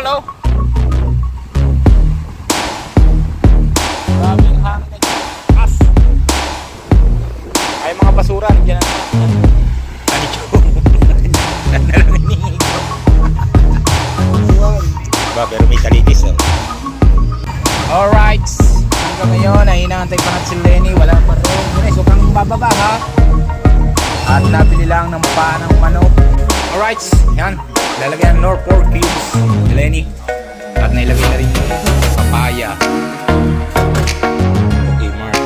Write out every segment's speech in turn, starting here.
bakal oh. Daming hangin na As. Ay mga basura, nandiyan na naman. Ano yun? Ba, pero may talitis oh. Alright. Hanggang ngayon ay inaantay pa natin si Lenny. Wala pa rin. Guys, huwag kang bababa ha. At nabili lang ng paa ng manok. Alright. Yan. Lalagyan ng North Fork cubes ni Lenny. At nailagay na rin yung papaya. Okay, Mark.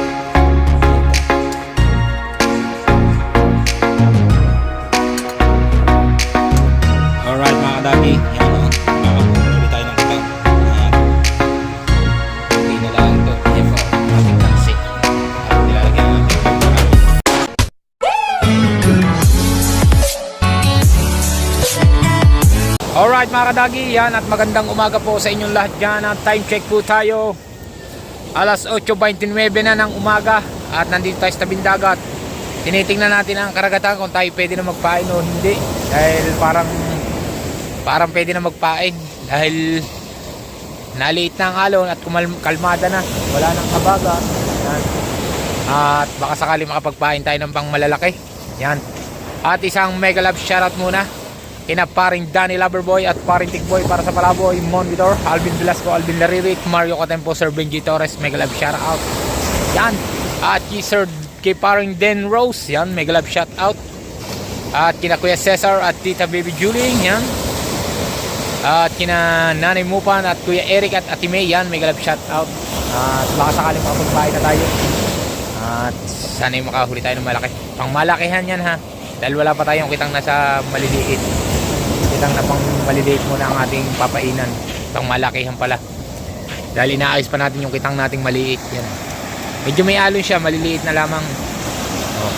Alright mga kadagi. Mga kadagi, yan at magandang umaga po sa inyong lahat dyan. At time check po tayo. Alas 8.29 na ng umaga at nandito tayo sa tabing dagat tinitingnan natin ang karagatan kung tayo pwede na magpain o hindi. Dahil parang parang pwede na magpain. Dahil naliit na ang alon at kalmada na. Wala nang kabaga. Yan. at baka sakali makapagpain tayo ng pang malalaki yan. At isang mega love shoutout muna kina paring Danny Loverboy at paring Tikboy para sa Palaboy, Mon Vitor, Alvin Velasco, Alvin Laririk, Mario Catempo, Sir Benji Torres, mega love shout out. Yan. At kay Sir kay paring Den Rose, yan, mega love shout out. At kina Kuya Cesar at Tita Baby Julie, yan. At kina Nanay Mupan at Kuya Eric at Ate May, yan, mega love shout out. At baka sakaling makapagbahay na tayo. At sana yung makahuli tayo ng malaki. Pang malakihan yan ha. Dahil wala pa tayong kitang nasa maliliit. Kitang na pang maliliit muna ang ating papainan. Pang malakihan pala. Dahil inaayos pa natin yung kitang nating maliit. Yan. Medyo may alon siya, maliliit na lamang. Oh.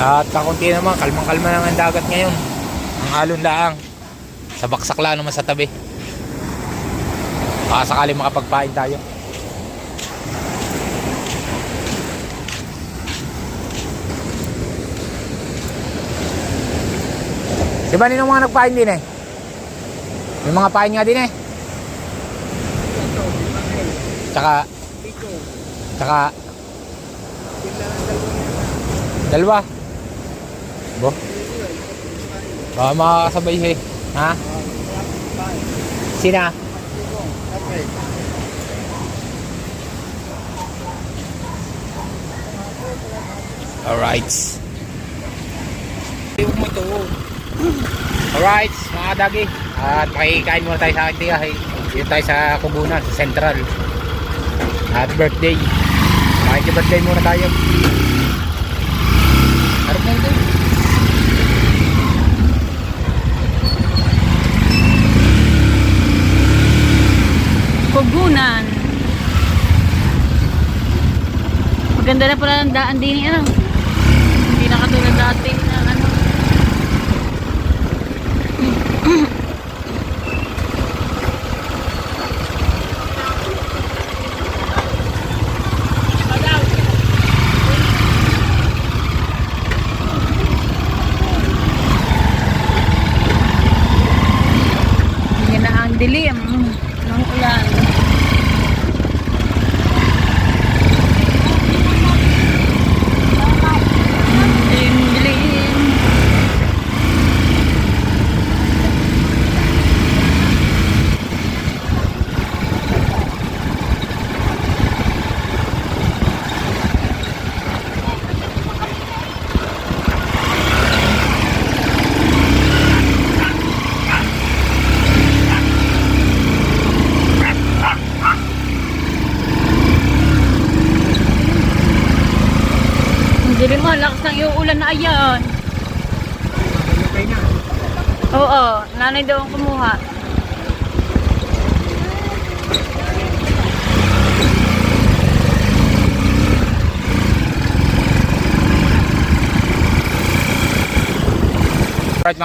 At kakunti naman, kalmang-kalma lang ang dagat ngayon. Ang alon laang. Sa baksak lang naman sa tabi. Baka sakali makapagpain tayo. Di ba ninong mga nagpain din eh? May mga pain nga din eh. Tsaka, tsaka, dalawa. Bo? Baka makakasabay eh. Ha? Sina? Alright. Alright, mga dagi. At makikain muna tayo sa akin tiga. Dito tayo sa Kubunan, sa Central. At birthday. Makikibirthday muna tayo. Harap na ito. Pugunan. Maganda na pala ng daan din ano. Hindi na katulad dati na ano. mm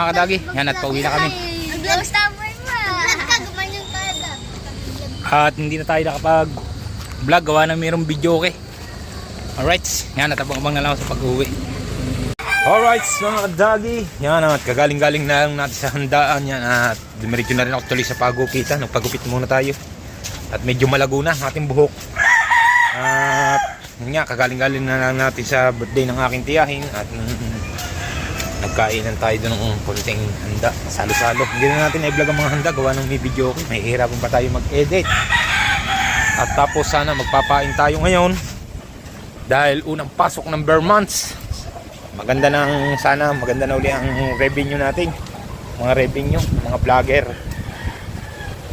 kadagi. Yan at pauwi na kami. At hindi na tayo nakapag vlog gawa na mayroong video okay. Alright. Yan, natabang-abang na lang sa pag-uwi. Alright, mga kadagi. Yan, at kagaling-galing na lang natin sa handaan. Yan, at dumiretso na rin ako tuloy sa pagupitan. Nagpagupit muna tayo. At medyo malago na ang ating buhok. At yun nga, kagaling-galing na lang natin sa birthday ng aking tiyahin. At nagkainan tayo doon ng konting handa. Salo-salo. Hindi na natin na-vlog ang mga handa. Gawa ng may video ko. May hihirapan pa tayo mag-edit. At tapos sana magpapain tayo ngayon. Dahil unang pasok ng bare months. Maganda ng sana, maganda na uli ang revenue natin. Mga revenue, mga vlogger.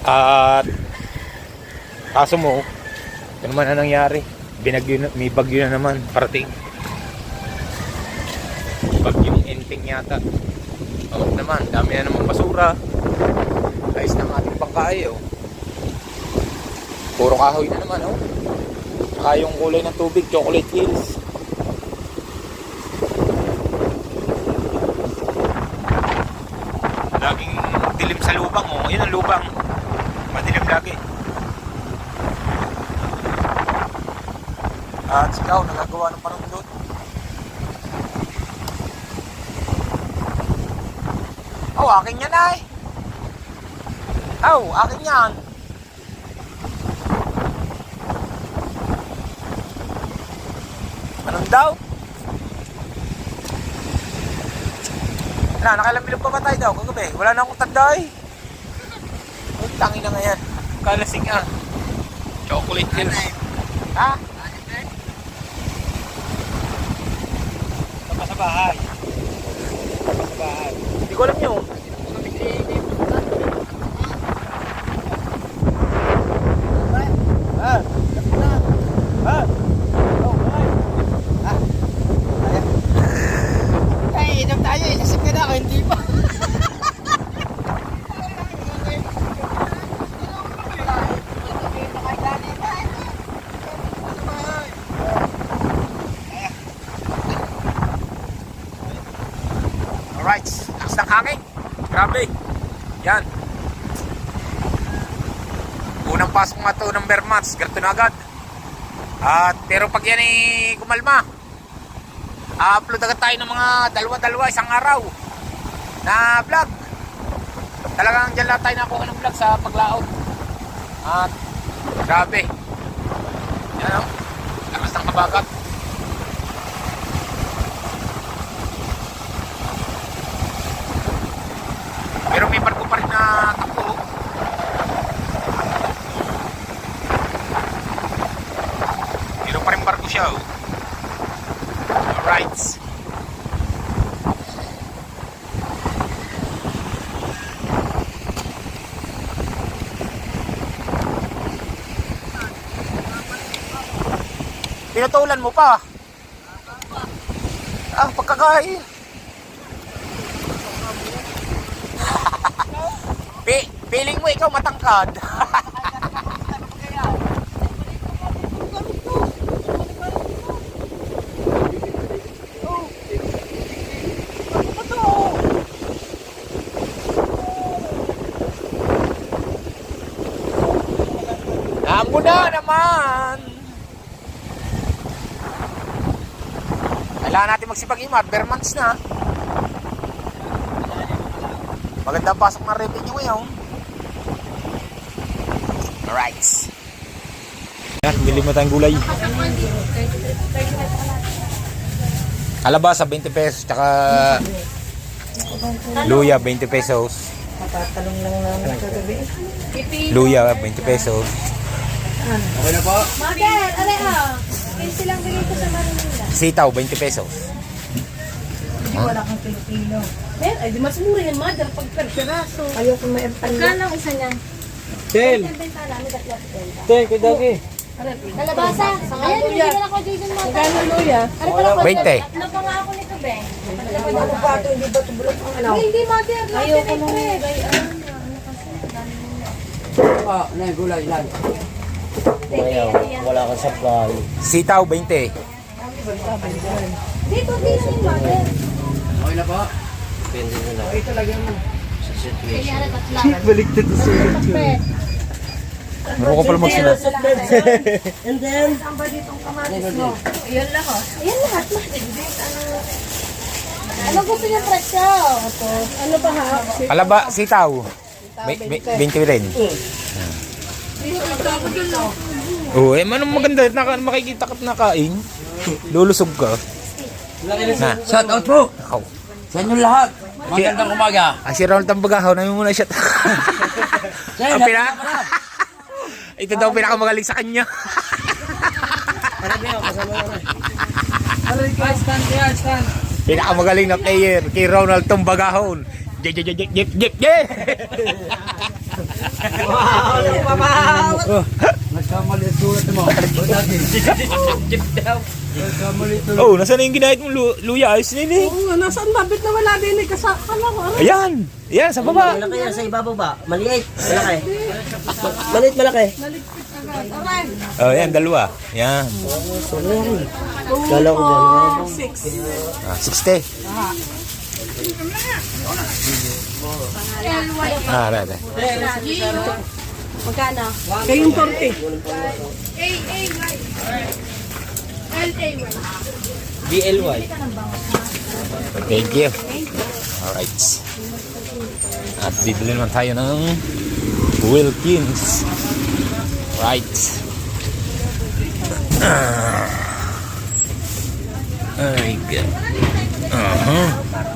At kaso mo, ito naman ang nangyari. Binagyo na, may bagyo na naman parating. Bagyong enting yata. Oo naman, dami na naman basura. Ayos ng ating pangkain oh. Puro kahoy na naman oh. Saka yung kulay ng tubig, chocolate hills. Laging dilim sa lubang oh. Yun ang lubang. Madilim lagi. At sigaw, nagagawa ng parang doon. Oh, akin yan ay. Oh, akin yan. Anong daw? Na, nakailang pa ba tayo daw kagabi? Wala na akong tanda eh. Ang tangi na nga yan. Kalasing ah. Chocolate hills. Ha? Sa bahay. Sa bahay. Hindi ko alam yun. Ah, ah, Ay, inom tayo eh. Nasip ka na ako, hindi pa. Alright, lakas ng hangin. Grabe. Yan. Unang pasok nga to ng Vermonts, ganito na agad. At pero pag yan ay kumalma, upload agad tayo ng mga dalawa-dalawa isang araw na vlog. Talagang dyan lang tayo nakuha ng vlog sa paglaot. At grabe. Yan o. Lakas ng kabagat. Pero may barko pa rin na takbo. oh. Pero pa rin barko siya. Oh. Alright. Pinutulan mo pa. Ah, pagkakain. Pi feeling mo ikaw matangkad. Amo na naman. Kailangan natin magsipag-imat. Bare months na. Magandang pasok ng revenue ngayon. Alright. Yan, bili mo tayong gulay. Kalabasa 20 pesos, tsaka luya 20 pesos. Matatalong lang namin kagabi. Luya 20 pesos. Okay na po? Mother, ano ah? Kasi lang bigay ko sa Manila. Sitaw 20 pesos. Hindi wala kang kilo-kilo. Eh, ay di mas mura yan, mother, pag per piraso. Ayoko may empal. Kano isa niyan? Tel, Benta na, may datla sa benta. tel, kay Dagi. Kalabasa. Ayan, hindi na ako Jason Mata. Kano luya? Ano pala ko? 20. Ano pa nga ako nito, be? Ano pa ito? Hindi ba ito bulot ang ano? Hindi, mother. Ayoko nung Ah, na gulay lang. Wala kang supply. Sitaw 20. Dito, din yung mother. Okay na po? Depende na lang. Ito lagyan mo. Sa situation. Tatla. Baliktad sa Kape. Meron ko pala magsulat. And then, Saan ba ditong kamatis mo? Ayan lahat. Ayan lahat. Ano gusto niyo presyo? Ito. Ano ba ha? Kalaba, sitaw. 20 rin. Oo, eh, manong maganda. Naka, makikita ka't nakain. Lulusog ka. Na, Shout out po ako. sa inyo lahat. Magandang umaga. Ah, si Ronald Tambagahaw, namin muna siya. Sir, Ang pina... Ito daw pinakamagaling sa kanya. Pinakamagaling na player kay Ronald Tambagahon. Jep, jep, jep, jep, jep, jep. Nagkamali ang sulat mo. Oh, nasaan na yung ginahit mong lu- luya? Ayos na yun eh. Oo, nasaan ba? Bit na wala din eh. Kasa, kala ko, ano? Ayan. Ayan, sa baba. Malaki yan sa ibabaw ba? Maliit. Malaki. Maliit, malaki. Oh, yan, dalawa. Yan. Kala ko dyan. Ah, 60. Ah, rada. Magkano? Kayong 40. DLY. Thank you. Alright. At bibili naman tayo ng Wilkins. Right. Ah. Ay, God. Uh-huh.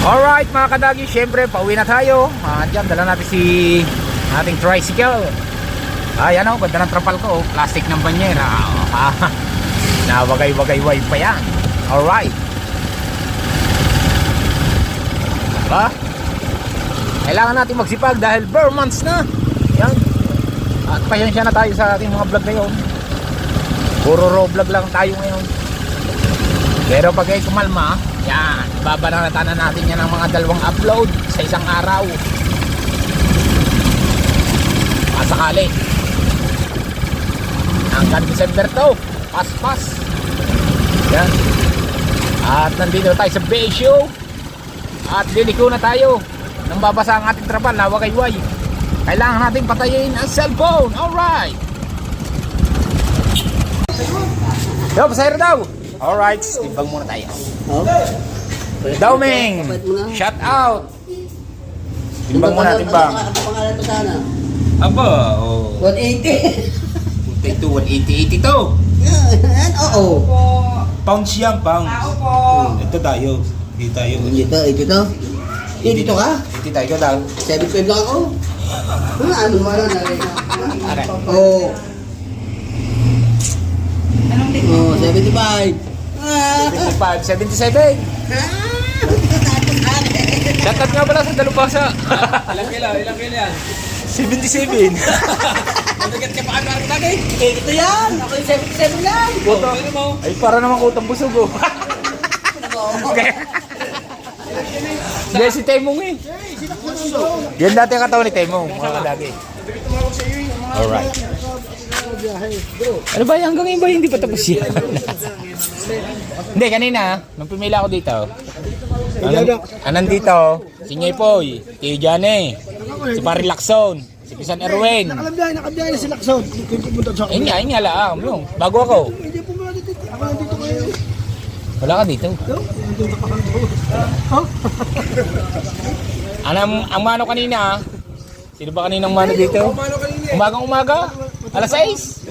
Alright mga kadagi, syempre pauwi na tayo. Ah, dala natin si ating tricycle. Ay, ano, ganda ng trapal ko. oh. Plastic ng banyera. Ah, Nawagay-wagay-way pa yan. Alright. Diba? Kailangan natin magsipag dahil bare months na. Yan. At pasensya na tayo sa ating mga vlog ngayon. Puro raw vlog lang tayo ngayon. Pero pag ay kumalma, yan, babanatan na natin yan ng mga dalawang upload sa isang araw. Masakali. Hanggang December to. Pas-pas. Yan. At nandito tayo sa Show. At liliko na tayo. Nang babasa ang ating trapal, nawagayway. Kailangan natin patayin ang cellphone. Alright. Yo, pasahero daw. Alright, timbang muna tayo. Dauming, shout out. Timbang muna, timbang. Ano pangalan mo sana? Aba, oh. 180. Take to 180, 82. Yan, oo. Pounds yan, pounds. Ito tayo. Dito tayo. Dito, ito to. Eh, dito ka? Dito tayo daw. 75 lang ako. Ano, ano mo na Are. Oo. Oh, 75. Ah, 75, 77. Shout out nga pala sa Dalupasa. Ilang kilo? Ilang kilo yan? 77. Mabigat ka pa ang karang lagi. eh, ito yan. Ako yung 77 lang. Ano mo? Ay, para naman utang busog oh. Hindi, si Temong eh. Yan dati ang katawan ni Temong, mga kadagi. Alright. Ano ba? Hanggang ngayon ba hindi pa tapos yan? hindi, kanina, nung pumila ako dito, anan, anan dito, si Nyepoy, si Jane, si Parilakson, si Pisan Erwin. Nakabiyahe, nakabiyahe si Lakson. Yung pumunta sa nga, ayun nga lang, yung, bago ako. Hindi po mula dito. Ako nandito ngayon. Wala ka dito. Anong ang mano kanina? Sino ba kaninang mano dito? Umagang umaga? Alas 6?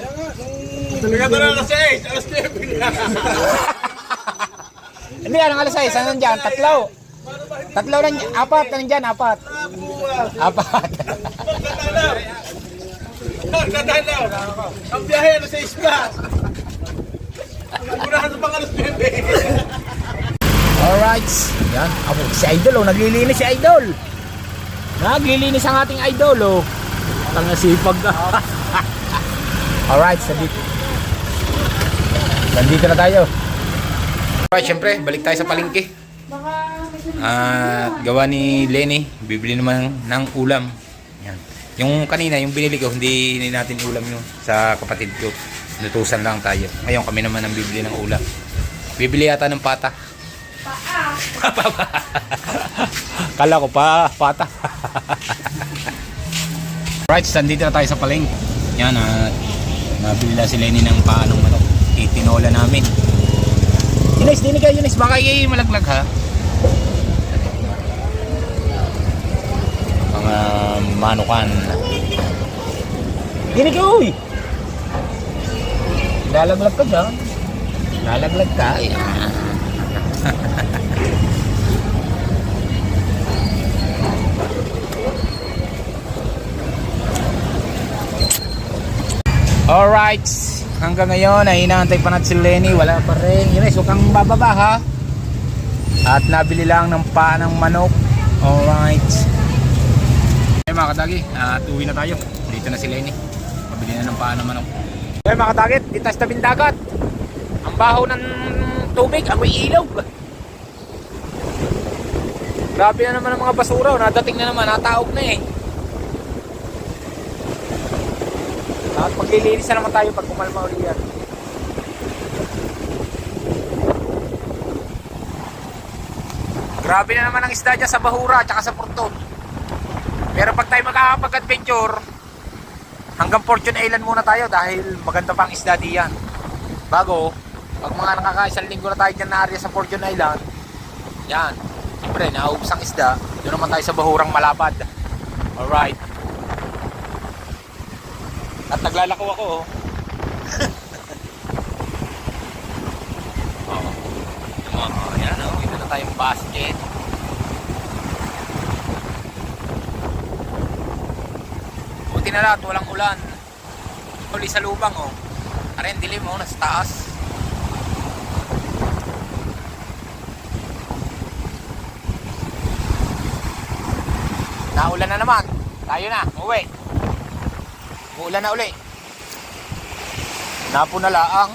Hindi, anong alas 6? Ano nandyan? Tatlo. Tatlo lang, apat na nandyan, apat. Apat. Ang biyahe, ano sa isla? Unahan sa pang alas 9. Alright. Yan. Ako, si Idol oh. Naglilinis si Idol. Naglilinis ang ating Idol oh. Tanga sipag ka. Alright. Nandito. Nandito na tayo. Alright, syempre. Balik tayo sa palengke. At gawa ni Lenny. Bibili naman ng ulam. Yan. Yung kanina, yung binili ko, hindi natin ulam yung sa kapatid ko. Nutusan lang tayo. Ngayon kami naman ang bibili ng ulam. Bibili yata ng pata. Kala ko pa, pata. Right, nandito na tayo sa paling. Yan, at nabili na si Lenny ng paanong manok. Titinola namin. Yunis, dinig ka Yunis, baka kayo malaglag ha. Mga manukan. Dinig ka, uy! Lalaglag ka dyan. Lalaglag ka. Ayan. Alright. Hanggang ngayon ay inaantay pa natin si Lenny. Wala pa rin. Yunis, huwag kang bababa ha. At nabili lang ng paa ng manok. Alright. Okay mga kadagi, at uwi na tayo. Dito na si Lenny. Pabili na ng paa ng manok. Okay mga kadagi, dito sa tabing. Ang baho ng tubig, amoy ilog. Grabe na naman ang mga basura. Nadating na naman, nataog na eh. At maglilinis na naman tayo pag kumalma ulit yan. Grabe na naman ang isda dyan sa Bahura at sa Porto. Pero pag tayo makakapag-adventure, hanggang Fortune Island muna tayo dahil maganda pang isda diyan. Bago, pag mga nakakaisang linggo na tayo dyan na area sa Fortune Island, yan, siyempre, naubos ang isda, doon naman tayo sa Bahurang Malabad. Alright. At naglalako ako oh. oh. Oh, yan oh. Ito na tayong basket. Buti na lahat, walang ulan. Uli sa lubang oh. Ang dilim oh, nasa taas. Naulan na naman. Tayo na, uwi. Uulan na uli. Napo na laang.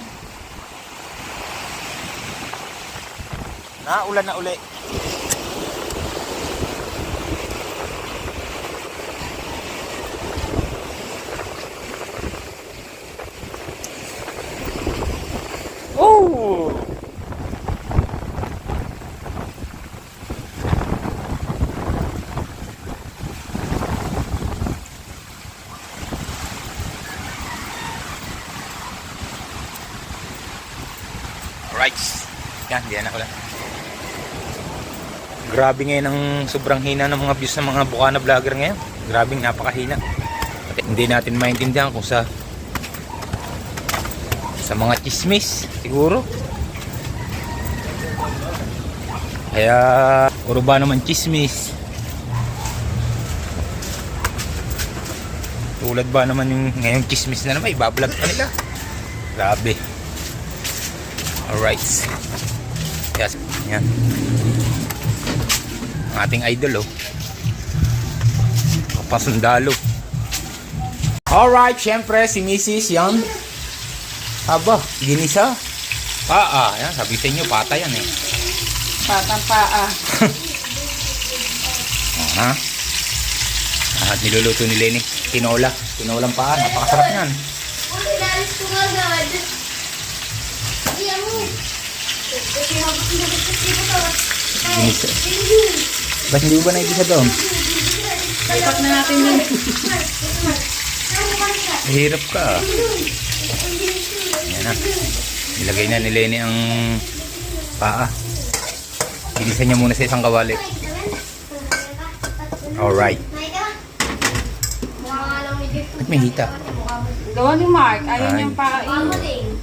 Naulan na uli. Alright. Yan, diyan ako lang. Grabe ngayon ang sobrang hina ng mga views ng mga bukana vlogger ngayon. Grabe, napakahina. At hindi natin maintindihan kung sa sa mga chismis siguro. Kaya puro ba naman chismis? Tulad ba naman yung ngayong chismis na naman, ibablog pa nila. Grabe. Alright. Yes. Yan. Ang ating idol oh. Kapasundalo. Alright, syempre si Mrs. yan. Aba, ginisa. Paa, yan, sabi sa inyo, pata yan eh. Patang paa. Ha? At niluluto ni Lenny, tinola. Tinolang paa, napakasarap yan. Inalis ko nga agad. Hindi mo. Kasi habang sinabot ko to. Ginisa. Ba't hindi ba naibisa doon? Lipat na natin yun. Hirap ka. Yan na. Nilagay na ni Lenny ang paa. Ginisa niya muna sa isang kawali. Alright. Ba't may hita? Gawa ni Mark. Ayaw Ay. niyang pakain.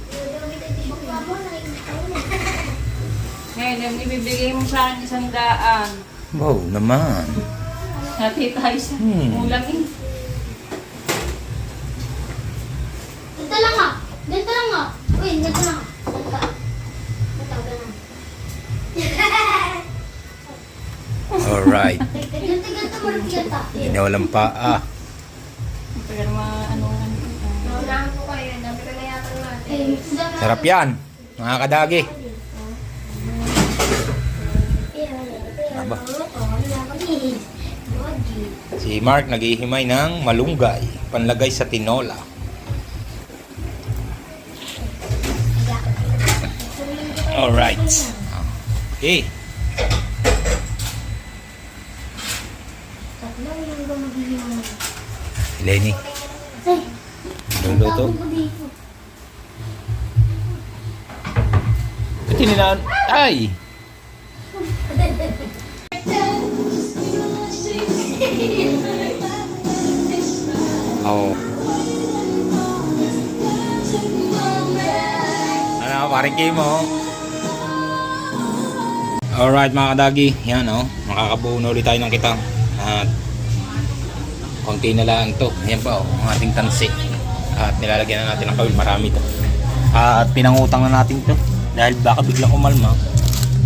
Ngayon, yung ibibigay mo sa akin isang daan. Wow naman. Hati tayo sa Hmm. ulam eh. Dito lang ah. Dito lang ah. Uy, dito lang. Dito. Dito, ganun. Alright. Ganito, ganito, maragyan ta. Tinolang paa. Pero mga ano, ano, Naunahan ko kayo. Ko na yata natin. Sarap yan. Mga kadagi. Aba. Si Mark naghihimay ng malunggay. Panlagay sa tinola. Alright. Okay. Lenny. Luluto. Ito nilaan. Ay! Oo. Ano, paring game mo. Alright mga kadagi, yan o. Oh. Makakabuo na ulit tayo ng kitang. At konti na lang to. Yan pa o, ang ating tansi. At nilalagyan na natin ng kawil, marami to. At pinangutang na natin to. Dahil baka biglang umalma,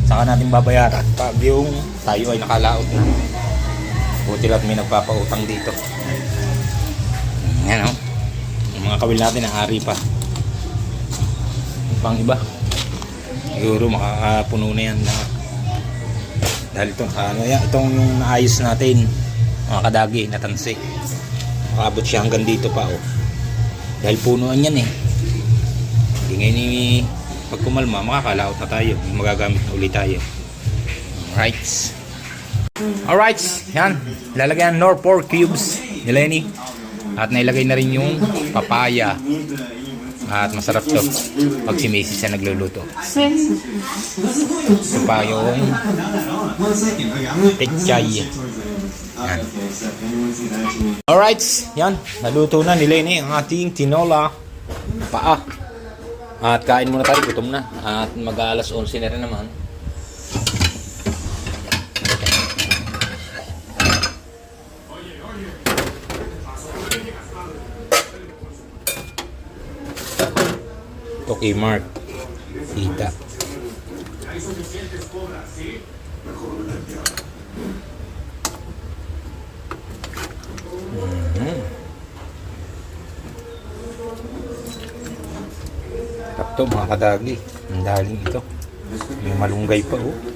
saka natin babayaran. Pag yung tayo ay nakalaot na. Buti lang may nagpapautang dito. Yan o. Yung mga kawil natin, nahari pa. Pang iba. Siguro makakapuno na yan lahat. Dahil itong, ano yan, itong naayos natin, mga kadagi, natansi. Makabot siya hanggang dito pa, oh. Dahil punuan yan eh. Hindi ngayon eh, pag kumalma, makakalaot na tayo. Magagamit na ulit tayo. Alright. Alright, yan. Lalagyan nor 4 cubes ni Lenny. At nailagay na rin yung papaya. At masarap to pag si Macy siya nagluluto. Ito pa yung pechay. Yan. Alright, yan. Naluto na ni Lenny ang ating tinola paa. At kain muna tayo, gutom na. At mag-aalas 11 na rin naman. Okay, Mark. Tita. Mhm. Sakto mga kadagi. Ang daling ito. May malunggay pa oh.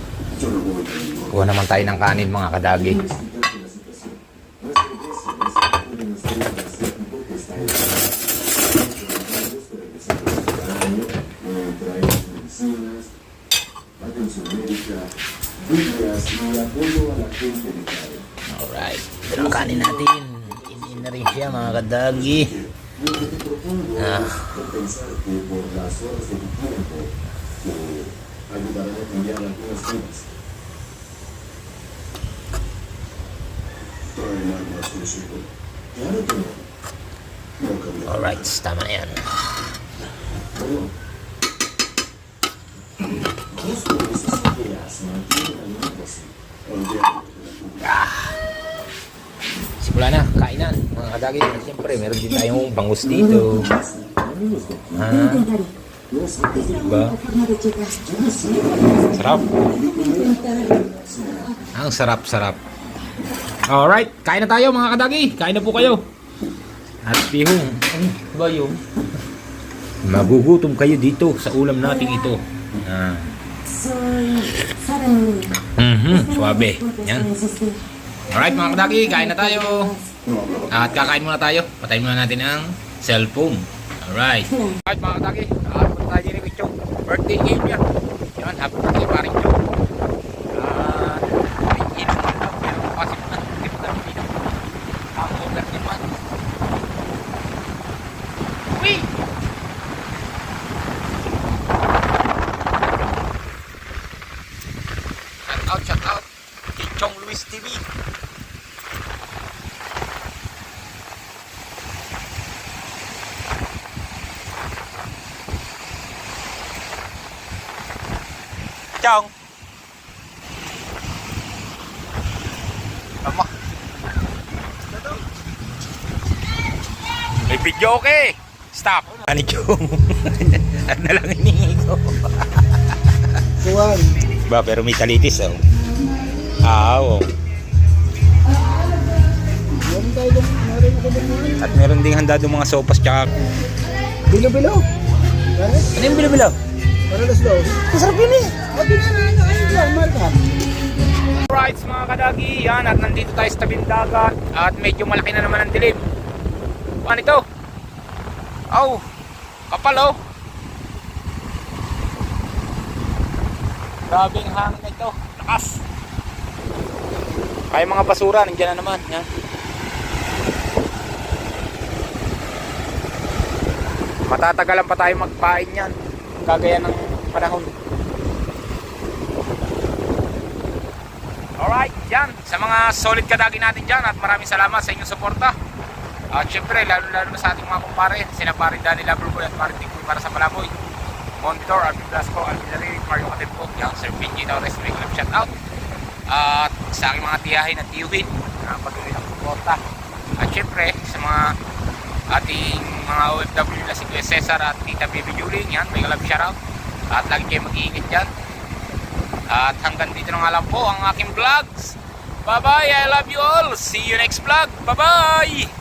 Kuha naman tayo ng kanin mga kadagi. Alright. Ang kanin natin. Hindi na rin siya mga kadagi. Ah. Alright, tama na yan. Simula na, kainan. Mga kadagi, siyempre, meron din tayong bangus dito. Ha? Diba? Sarap. Ang sarap-sarap. Alright, kain na tayo mga kadagi. Kain na po kayo. At pihong. Ano ba yun? Magugutom kayo dito sa ulam natin ito. Ah. Mhm, suabe. Yan. Alright mga kadaki, kain na tayo. At kakain muna tayo. Patayin muna natin ang cellphone. Alright. Alright mga kadaki, kakain muna tayo ni Wichong. Birthday game niya. Yan, happy birthday paring Chong. At may inom na lang. Meron pa kasi mga tip na pinag. Ang order naman. Uy! Shout out, shout out. Kay Chong Luis TV. Chong. Tama. May video okay. Stop. Ani Chong. Ano lang hiningi ko. Kuwan. Ba, pero may talitis oh. Ah, oo. Ako doon. At meron ding handa doon mga sopas tsaka... Bilo-bilo. Ano yung bilo-bilo? para las dos. Masarap yun eh. At yun na, ano, ano lang, marka. Alright mga kadagi, yan at nandito tayo sa tabing dagat at medyo malaki na naman ang dilim. Ano ito? Oh, kapal oh. Grabing hangin ito, lakas. Ay mga basura, nandiyan na naman. Yan. Matatagalan pa tayo magpain yan. Kagaya ng panahon. Alright, yan. Sa mga solid kadagi natin dyan at maraming salamat sa inyong suporta. At syempre, lalo-lalo na sa ating mga kumpare, sina pare Danny Loverboy at pare Tingkoy para sa Palaboy. Monitor, Alvin Blasco, Alvin Larry, Mario Katipot, yan, Sir Benji Torres, may club shoutout. At sa aking mga tiyahin at tiyuhin, na patuloy ng suporta. At syempre, sa mga ating mga OFW na si Cesar at Tita Baby Julie, yan, may club shoutout. At lagi kayo mag-iingat dyan. At hanggang dito na nga lang po ang aking vlogs. Bye-bye. I love you all. See you next vlog. Bye-bye.